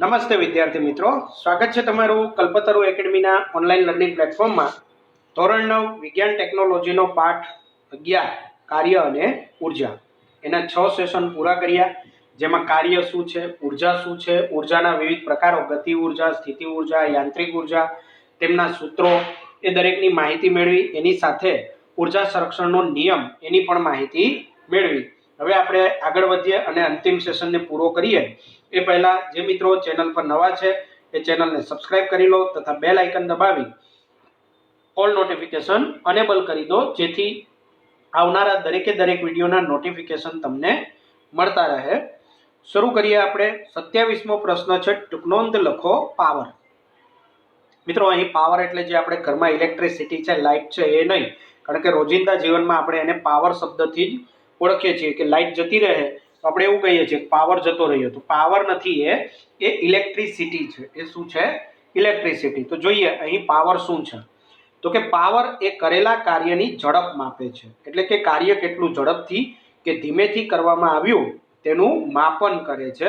નમસ્તે વિદ્યાર્થી મિત્રો. સ્વાગત છે તમારું કલ્પતરુ એકેડમીના ઓનલાઈન લર્નિંગ પ્લેટફોર્મમાં. ધોરણ નવ, વિજ્ઞાન ટેકનોલોજીનો પાઠ અગિયાર, કાર્ય અને ઊર્જા. એના છ સેશન પૂરા કર્યા. જેમાં કાર્ય શું છે, ઊર્જા શું છે, ઉર્જાના વિવિધ પ્રકારો, ગતિ ઊર્જા, સ્થિતિ ઊર્જા, યાંત્રિક ઊર્જા, તેમના સૂત્રો એ દરેકની માહિતી મેળવી. એની સાથે ઊર્જા સંરક્ષણનો નિયમ એની પણ માહિતી મેળવી. હવે આપણે આગળ વધીએ અને અંતિમ સેશનને પૂરો કરીએ. એ પહેલાં જે મિત્રો ચેનલ પર નવા છે, એ ચેનલને સબસ્ક્રાઇબ કરી લો તથા બેલ આઇકન દબાવી ઓલ નોટિફિકેશન અનેબલ કરી દો, જેથી આવનારા દરેકે દરેક વિડીયોના નોટિફિકેશન તમને મળતા રહે. શરૂ કરીએ આપણે. સત્યાવીસમો પ્રશ્ન છે ટૂંકનોંધ લખો પાવર મિત્રો, અહીં પાવર એટલે જે આપણે ઘરમાં ઇલેક્ટ્રિસિટી છે લાઇટ છે, એ નહીં. કારણ કે રોજિંદા જીવનમાં આપણે એને પાવર શબ્દથી જ ઓળખીએ છીએ કે લાઇટ જતી રહે, તો આપણે એવું કહીએ છીએ પાવર જતો રહ્યો તો પાવર નથી એ એ ઇલેક્ટ્રિસિટી છે. એ શું છે? ઇલેક્ટ્રિસિટી તો જોઈએ અહીં પાવર શું છે? તો કે પાવર એ કરેલા કાર્યની ઝડપ માપે છે. એટલે કે કાર્ય કેટલું ઝડપથી કે ધીમેથી કરવામાં આવ્યું તેનું માપન કરે છે.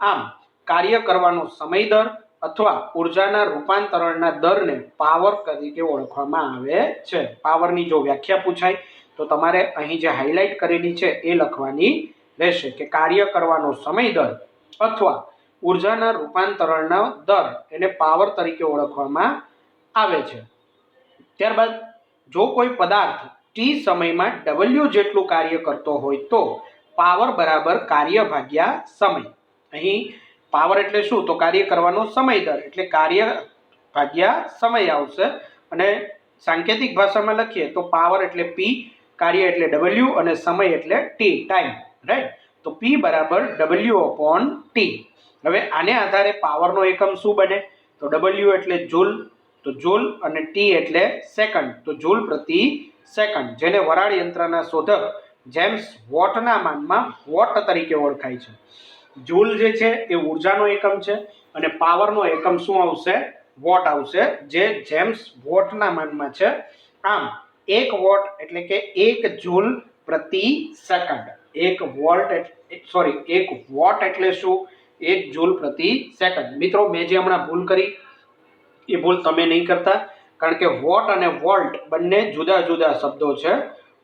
આમ, કાર્ય કરવાનો સમય દર અથવા ઉર્જાના રૂપાંતરણના દરને પાવર તરીકે ઓળખવામાં આવે છે. પાવરની જો વ્યાખ્યા પૂછાય તો તમારે અહીં જે હાઇલાઇટ કરેલી છે એ લખવાની રહેશે કે કાર્ય કરવાનો સમય દર અથવા ઉર્જાના રૂપાંતરણનો દર એને પાવર તરીકે ઓળખવામાં આવે છે. ત્યારબાદ જો કોઈ પદાર્થ ટી સમયમાં ડબલ્યુ જેટલું કાર્ય કરતો હોય તો પાવર બરાબર કાર્ય ભાગ્યા સમય. અહીં પાવર એટલે શું? તો કાર્ય કરવાનો સમય દર એટલે કાર્ય ભાગ્યા સમય આવશે. અને સાંકેતિક ભાષામાં લખીએ તો પાવર એટલે પી કાર્ય એટલે ડબલ્યુ અને સમય એટલે ટી ટાઈમ રાઈટ તો પી બરાબર ડબલ્યુ અપોન ટી હવે આને આધારે પાવરનો એકમ શું બને? તો ડબલ્યુ એટલે જૂલ તો જૂલ અને ટી એટલે સેકન્ડ તો જૂલ પ્રતિ સેકન્ડ જેને વરાળ યંત્રના શોધક જેમ્સ વોટના માનમાં વોટ તરીકે ઓળખાય છે. જૂલ જે છે એ ઉર્જાનો એકમ છે અને પાવરનો એકમ શું આવશે? વોટ આવશે. જે જેમ્સ વોટના માનમાં છે. આમ એક વોટ એટલે કે એક જૂલ પ્રતિ સેકન્ડ. એક વોલ્ટ સોરી એક વોટ એટલે શું? એક જૂલ પ્રતિ સેકન્ડ. મિત્રો, મેં જે હમણાં ભૂલ કરી, એ ભૂલ તમે નહીં કરતા, કારણ કે વોટ અને વોલ્ટ બંને જુદા જુદા શબ્દો છે.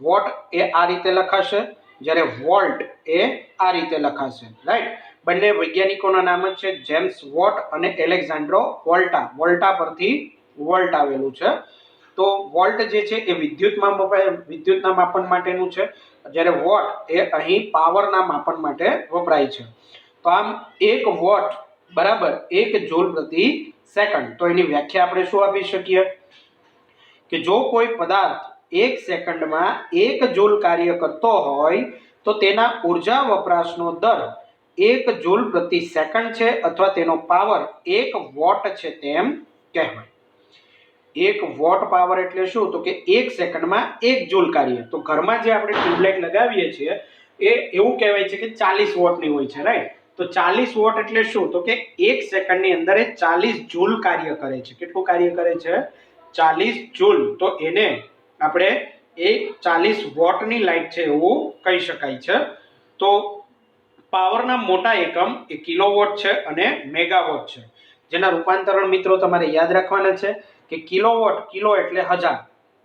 વોટ એ આ રીતે લખાશે, જ્યારે વોલ્ટ એ આ રીતે લખાશે. રાઈટ બંને વૈજ્ઞાનિકોના નામ જ છે, જેમ્સ વોટ અને એલેક્ઝાન્ડ્રો વોલ્ટા. વોલ્ટા પરથી વોલ્ટ આવેલું છે. તો વોલ્ટ જે છે એ વિદ્યુતમાં વિદ્યુતના માપન માટેનું છે. જ્યારે વોટ એ અહીં પાવરના માપન માટે વપરાય છે. તો આમ એક વોટ બરાબર એક જોલ પ્રતિ સેકન્ડ. તો એની વ્યાખ્યા આપણે શું આપી શકીએ? કે જો કોઈ પદાર્થ એક સેકન્ડમાં એક જોલ કાર્ય કરતો હોય, તો તેના ઊર્જા વપરાશનો દર એક જોલ પ્રતિ સેકન્ડ છે અથવા તેનો પાવર એક વોટ છે તેમ કહેવાય. એક વોટ પાવર એટલે શું? તો કે એક સેકન્ડમાં એક જૂલ કાર્ય તો ઘરમાં જે આપણે ટ્યુબલાઇટ લગાવીએ છીએ, એ એવું કહેવાય છે કે ચાલીસ વોટની હોય છે રાઈટ તો ચાલીસ વોટ એટલે શું? તો કે એક સેકન્ડની અંદર એ ચાલીસ જૂલ કાર્ય કરે છે. કેટલું કાર્ય કરે છે? ચાલીસ જૂલ. તો એને આપણે એ ચાલીસ વોટની લાઇટ છે એવું કહી શકાય છે. તો પાવરના મોટા એકમ એ કિલોવોટ છે અને મેગાવોટ છે. જેના રૂપાંતરણ મિત્રો તમારે યાદ રાખવાના છે. કે કિલોવોટ, કિલો એટલે હજાર,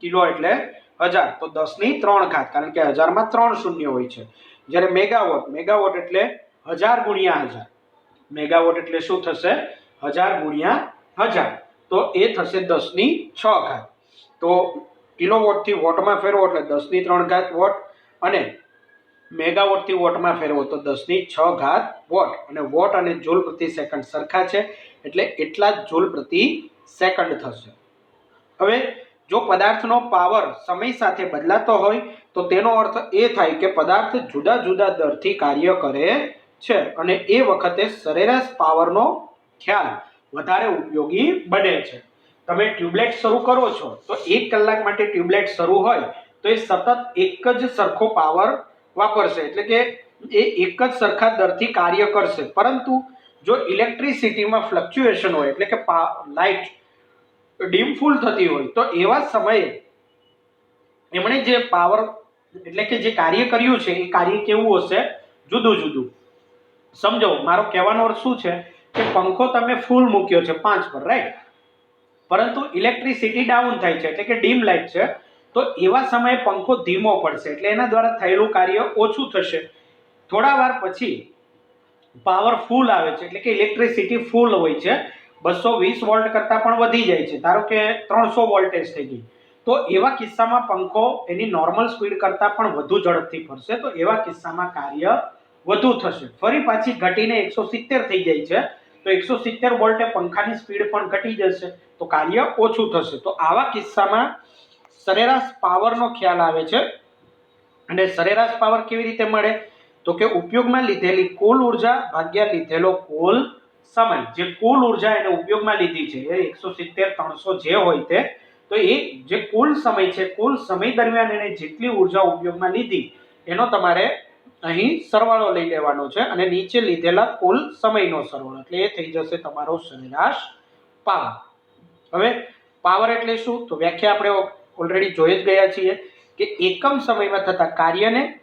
કિલો એટલે હજાર. તો દસની ત્રણ ઘાત, કારણ કે હજારમાં ત્રણ શૂન્ય હોય છે. જ્યારે મેગાવોટ મેગાવોટ એટલે હજાર ગુણ્યા હજાર. મેગાવોટ એટલે શું થશે? હજાર ગુણ્યા હજાર. તો એ થશે દસની છ ઘાત. તો કિલોવોટથી વોટમાં ફેરવો એટલે દસની ત્રણ ઘાત વોટ અને મેગાવોટથી વોટમાં ફેરવો તો દસની છ ઘાત વોટ. અને વોટ અને જૂલ પ્રતિ સેકન્ડ સરખા છે. એટલે એટલા જ જૂલ પ્રતિ સેકન્ડ થશે. હવે જો પદાર્થનો પાવર સમય સાથે બદલાતો હોય, તો તેનો અર્થ એ થાય કે પદાર્થ જુદા જુદા દરથી કાર્ય કરે છે અને એ વખતે સરેરાશ પાવરનો ખ્યાલ વધારે ઉપયોગી બને છે. તમે ટ્યુબલાઇટ શરૂ કરો છો, તો એક કલાક માટે ટ્યુબલાઇટ શરૂ હોય, તો એ સતત એક જ સરખો પાવર વાપરશે. એટલે કે એ એક જ સરખા દરથી કાર્ય કરશે. પરંતુ જો ઇલેક્ટ્રિસિટીમાં ફ્લક્ચ્યુએશન હોય, એટલે કે લાઇટ ડીમ ફૂલ થતી હોય તો એવા સમયે એમણે જે પાવર, એટલે કે જે કાર્ય કર્યું છે, એ કાર્ય કેવું હશે? જુદું જુદું. સમજો, મારો કહેવાનો અર્થ શું છે? કે પંખો તમે ફૂલ મૂક્યો છે, પાંચ પર રાઈટ પરંતુ ઇલેક્ટ્રિસિટી ડાઉન થાય છે, એટલે કે ડીમ લાઇટ છે, તો એવા સમયે પંખો ધીમો પડશે, એટલે એના દ્વારા થયેલું કાર્ય ઓછું થશે. થોડા વાર પછી પાવર ફૂલ આવે છે, એટલે કે ઇલેક્ટ્રિસિટી ફૂલ હોય છે બસો વીસ વોલ્ટ કરતાં પણ વધી જાય છે. ધારો કે ત્રણસો વોલ્ટેજ થઈ ગઈ. તો એવા કિસ્સામાં પંખો એની નોર્મલ સ્પીડ કરતાં પણ વધુ ઝડપથી ફરશે. તો એવા કિસ્સામાં કાર્ય વધુ થશે. ફરી પાછી ઘટીને એકસો સિત્તેર થઈ જાય છે. તો એકસો સિત્તેર વોલ્ટે પંખાની સ્પીડ પણ ઘટી જશે. તો કાર્ય ઓછું થશે. તો આવા કિસ્સામાં સરેરાશ પાવરનો ખ્યાલ આવે છે. અને સરેરાશ પાવર કેવી રીતે મળે? તો કે ઉપયોગમાં લીધેલી કુલ ઊર્જા ભાગ્યા લીધેલો કુલ સમય, જે કુલ ઊર્જા એને ઉપયોગમાં લીધી છે, એ એકસો સિત્તેર, ત્રણસો જે હોય તે, તો એ જે કુલ સમય છે, કુલ સમય દરમિયાન એને જેટલી ઊર્જા ઉપયોગમાં લીધી, એનો તમારે અહીં સરવાળો લઈ લેવાનો છે અને નીચે લીધેલા કુલ સમયનો સરવાળો, એટલે એ થઈ જશે તમારો સરેરાશ પાવર. હવે પાવર એટલે શું? તો વ્યાખ્યા આપણે ઓલરેડી જોઈ જ ગયા છીએ કે એકમ સમયમાં થતા કાર્યને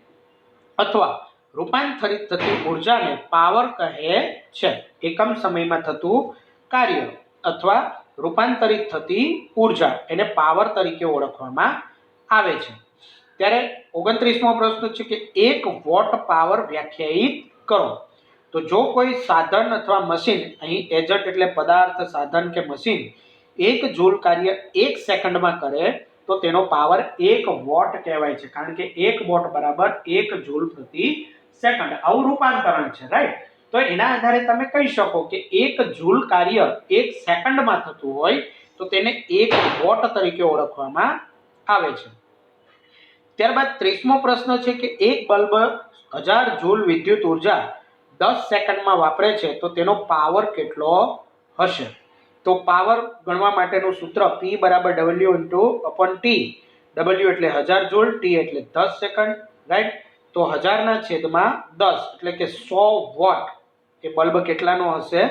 અથવા રૂપાંતરિત થતી ઉર્જાને પાવર કહે છે. એકમ સમયમાં થતું કાર્ય અથવા રૂપાંતરિત થતી ઊર્જા એને પાવર તરીકે ઓળખવામાં આવે છે. ત્યારે ઓગણત્રીસમો પ્રશ્ન છે કે એક વોટ પાવર વ્યાખ્યાયિત કરો. તો જો કોઈ સાધન અથવા મશીન અહીં એજન્ટ એટલે પદાર્થ, સાધન કે મશીન એક જૂલ કાર્ય એક સેકન્ડમાં કરે, તો તેનો પાવર એક વોટ કહેવાય છે. કારણ કે એક વોટ બરાબર એક જૂલ પ્રતિ સેકન્ડ આવું રૂપાંતરણ છે રાઈટ તો એના આધારે તમે કહી શકો કે એક જૂલ કાર્ય એક સેકન્ડમાં થતું હોય તો તેને એક વોટ તરીકે ઓળખવામાં આવે છે. ત્યારબાદ ત્રીસમો પ્રશ્ન છે કે એક બલ્બ હજાર જૂલ વિદ્યુત ઊર્જા દસ સેકન્ડમાં વાપરે છે તો તેનો પાવર કેટલો હશે? તો પાવર ગણવા માટેનું સૂત્ર પી બરાબર W into upon T W એટલે હજાર જૂલ ટી એટલે દસ સેકન્ડ રાઈટ તો હજારના છેદમાં દસ, એટલે કે સો વોટ. એ બલ્બ કેટલાનો હશે?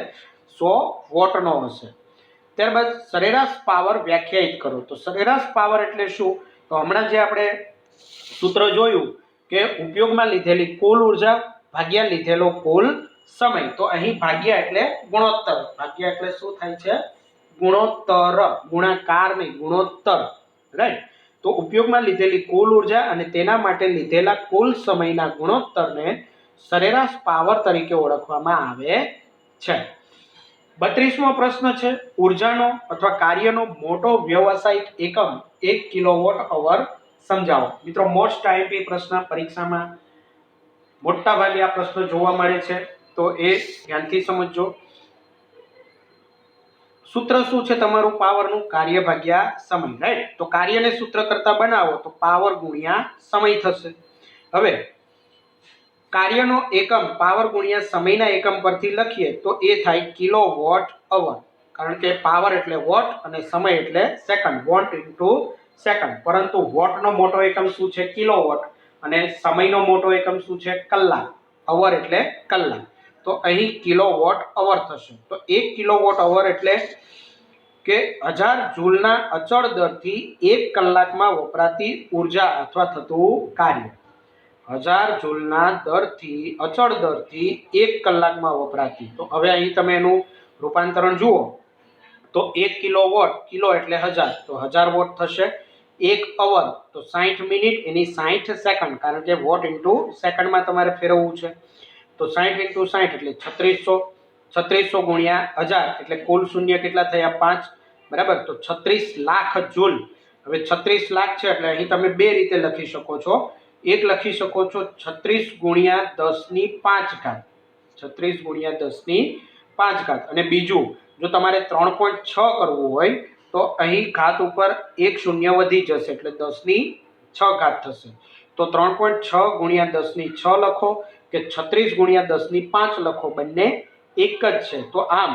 સો વોટનો હશે. ત્યારબાદ સરેરાશ પાવર વ્યાખ્યાયિત કરો. તો સરેરાશ પાવર એટલે શું? તો હમણાં જે આપણે સૂત્ર જોયું કે ઉપયોગમાં લીધેલી કુલ ઊર્જા ભાગ્યા લીધેલો કુલ સમય. તો અહીં ભાગ્યા એટલે ગુણોત્તર. ભાગ્યા એટલે શું થાય છે? ગુણોત્તર. ગુણાકાર નહીં, ગુણોત્તર. રાઈટ તો ઉપયોગમાં લીધેલી કુલ ઊર્જા અને તેના માટે લીધેલા કુલ સમયના ગુણોત્તરને સરેરાશ પાવર તરીકે ઓળખવામાં આવે છે. બત્રીસમો પ્રશ્ન છે, ઉર્જાનો અથવા કાર્યનો મોટો વ્યવસાયિક એકમ એક કિલોવોટ અવર સમજાવો. મિત્રો મોસ્ટ આઈપી પ્રશ્ન પરીક્ષામાં મોટા ભાગે આ પ્રશ્ન જોવા મળે છે. તો એ ધ્યાનથી સમજજો. સૂત્ર શું છે તમારું? પાવરનું કાર્ય ભાગ્યા સમય રાઈટ તો કાર્યને સૂત્ર કરતા બનાવો તો પાવર ગુણ્યા સમય થશે. હવે, કાર્યનો એકમ, પાવર ગુણ્યા સમયના એકમ પરથી લખીએ તો એ થાય કિલો વોટ અવર. કારણ કે પાવર એટલે વોટ અને સમય એટલે સેકન્ડ, વોટ ઇન્ટુ સેકન્ડ. પરંતુ વોટનો મોટો એકમ શું છે? કિલો વોટ અને સમયનો મોટો એકમ શું છે? કલાક. અવર એટલે કલાક. તો અહીં કિલો વોટ અવર થશે. તો એક કિલો વોટ અવર એટલે કે હજાર જૂલના અચળ દરથી એક કલાકમાં વપરાતી ઊર્જા અથવા થતું કાર્ય. હજાર જૂલના દરથી, અચળ દરથી એક કલાકમાં વપરાતી. તો હવે અહીં તમે એનું રૂપાંતરણ જુઓ. તો એક કિલો વોટ કિલો એટલે હજાર. તો હજાર વોટ થશે એક અવર. તો સાઠ મિનિટ એની સાઠ સેકન્ડ, કારણ કે વોટ ઇન્ટુ સેકન્ડમાં તમારે ફેરવવું છે. તો સાઠ ઇન્ટુ સાઠ એટલે છત્રીસો છત્રીસો ગુણ્યા હજાર એટલે કુલ શૂન્ય કેટલા થયા? પાંચ. બરાબર? તો છત્રીસ લાખ જૂલ. હવે છત્રીસ લાખ છે એટલે અહીં તમે બે રીતે લખી શકો છો. એક લખી શકો છો છત્રીસ ગુણ્યા દસની પાંચ ઘાત. છત્રીસ ગુણ્યા દસની પાંચ ઘાત. અને બીજું, જો તમારે ત્રણ પોઈન્ટ છ કરવું હોય, તો અહીં ઘાત ઉપર એક શૂન્ય વધી જશે એટલે દસની છ ઘાત થશે. તો ત્રણ પોઈન્ટ છ ગુણ્યા દસની છ લખો. કે છત્રીસ ગુણ્યા દસની પાંચ લખો, બંને એક જ છે. તો આમ,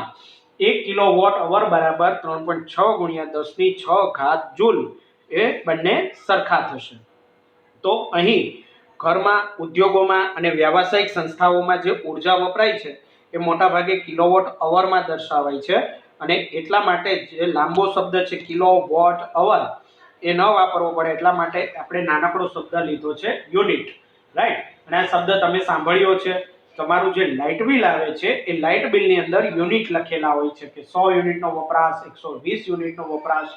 એક કિલો વોટ અવર બરાબર ત્રણ પોઈન્ટ છ ગુણ્યા દસની છ ઘાત જૂલ એ બંને સરખા થશે. તો અહીં ઘરમાં, ઉદ્યોગોમાં અને વ્યાવસાયિક સંસ્થાઓમાં જે ઊર્જા વપરાય છે, એ મોટાભાગે કિલોવોટ અવરમાં દર્શાવાય છે અને એટલા માટે જે લાંબો શબ્દ છે કિલો વોટ અવર, એ ન વાપરવો પડે. એટલા માટે આપણે નાનકડો શબ્દ લીધો છે, યુનિટ. રાઈટ અને આ શબ્દ તમે સાંભળ્યો છે. તમારું જે લાઇટ બિલ આવે છે, એ લાઇટ બિલની અંદર યુનિટ લખેલા હોય છે કે સો યુનિટનો વપરાશ, એકસો વીસ યુનિટનો વપરાશ.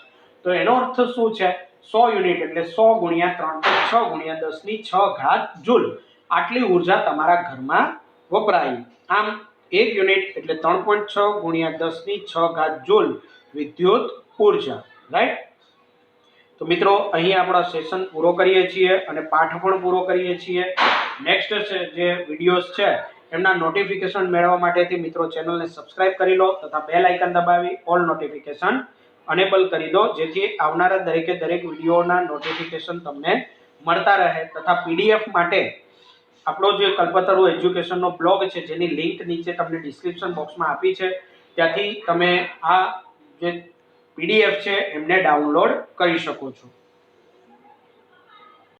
તો એનો અર્થ શું છે? સો યુનિટ એટલે સો ગુણ્યા ત્રણ છ ગુણ્યા દસની છ ઘાત જૂલ. આટલી ઊર્જા તમારા ઘરમાં વપરાય. આમ એક યુનિટ એટલે ત્રણ પોઈન્ટ છ ગુણ્યા દસની છ ઘાત જૂલ વિદ્યુત ઊર્જા. રાઈટ તો મિત્રો, અહીં આપણો સેશન પૂરો કરીએ છીએ અને પાઠ પણ પૂરો કરીએ છીએ. નેક્સ્ટ જે વિડીયોઝ છે, એમના નોટિફિકેશન મેળવવા માટેથી મિત્રો ચેનલને સબસ્ક્રાઇબ કરી લો તથા બેલ આઇકન દબાવી ઓલ નોટિફિકેશન અનેબલ કરી દો, જેથી આવનારા દરેકે દરેક વિડીયોના નોટિફિકેશન તમને મળતા રહે તથા પીડીએફ માટે આપણો જે કલ્પતરુ એજ્યુકેશનનો બ્લોગ છે, જેની લિંક નીચે તમને ડિસ્ક્રિપ્શન બોક્સમાં આપી છે. ત્યાંથી તમે આ જે પીડીએફ છે એમને ડાઉનલોડ કરી શકો છો.